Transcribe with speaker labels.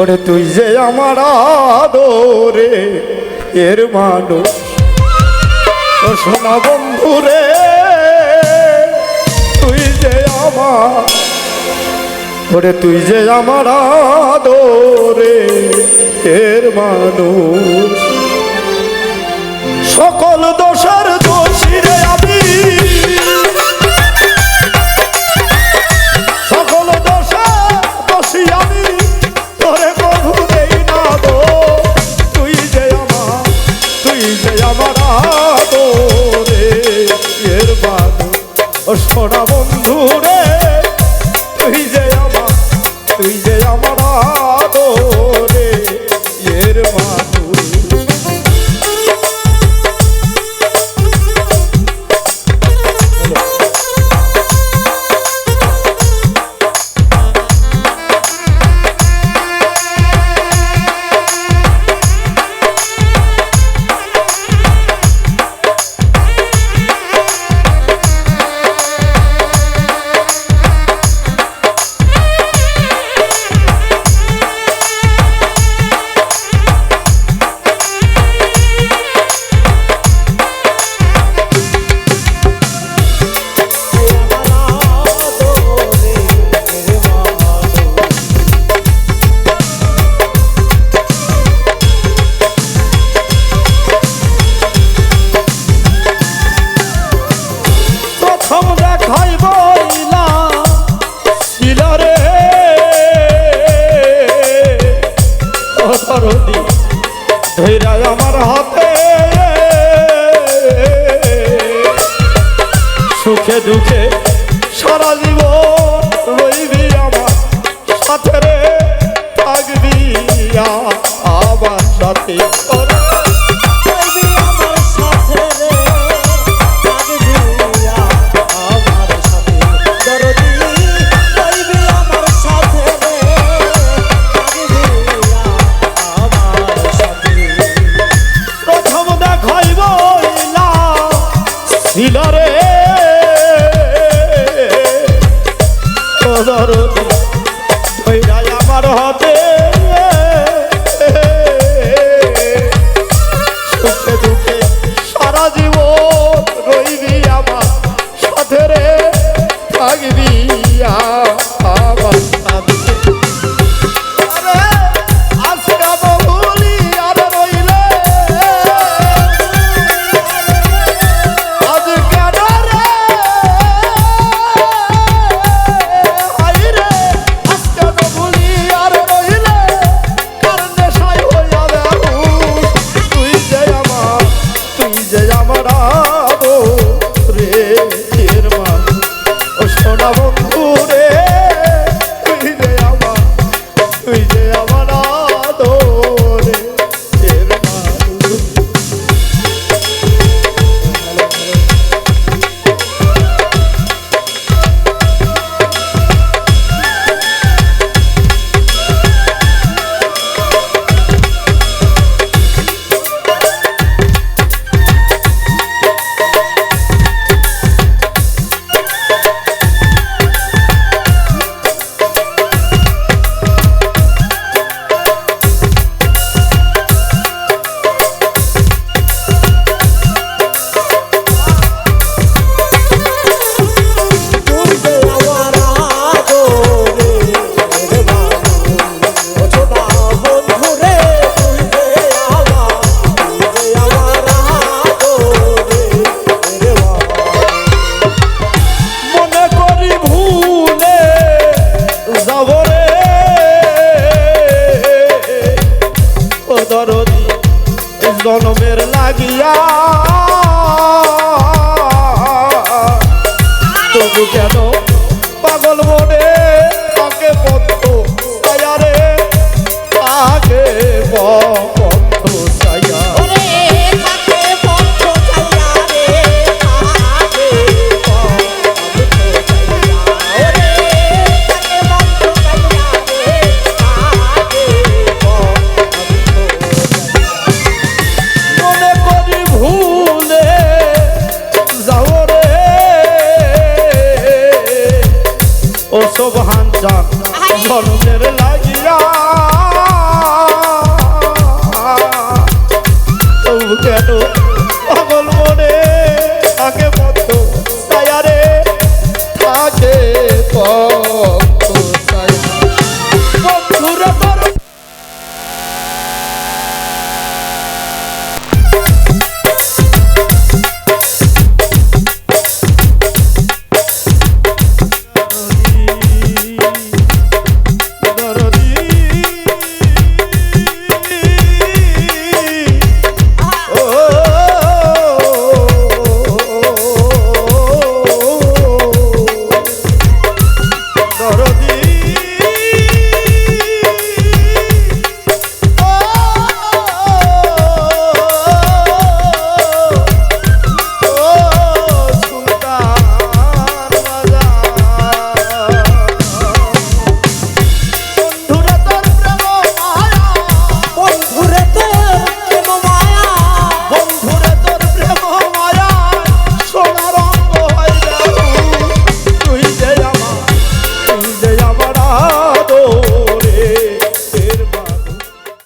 Speaker 1: ওরে তুই যে আমার আদরে এর মানুষ। ও সোনা বন্ধু রে, তুই যে আমার ওরে তুই যে আমার আদরে এর মানুষ। দরদি ধৈরায় আমার হাতে। সুখে দুঃখে সারা জীবন রইবি আমার সাথে রে, থাকবি আমার সাথে।
Speaker 2: দরদ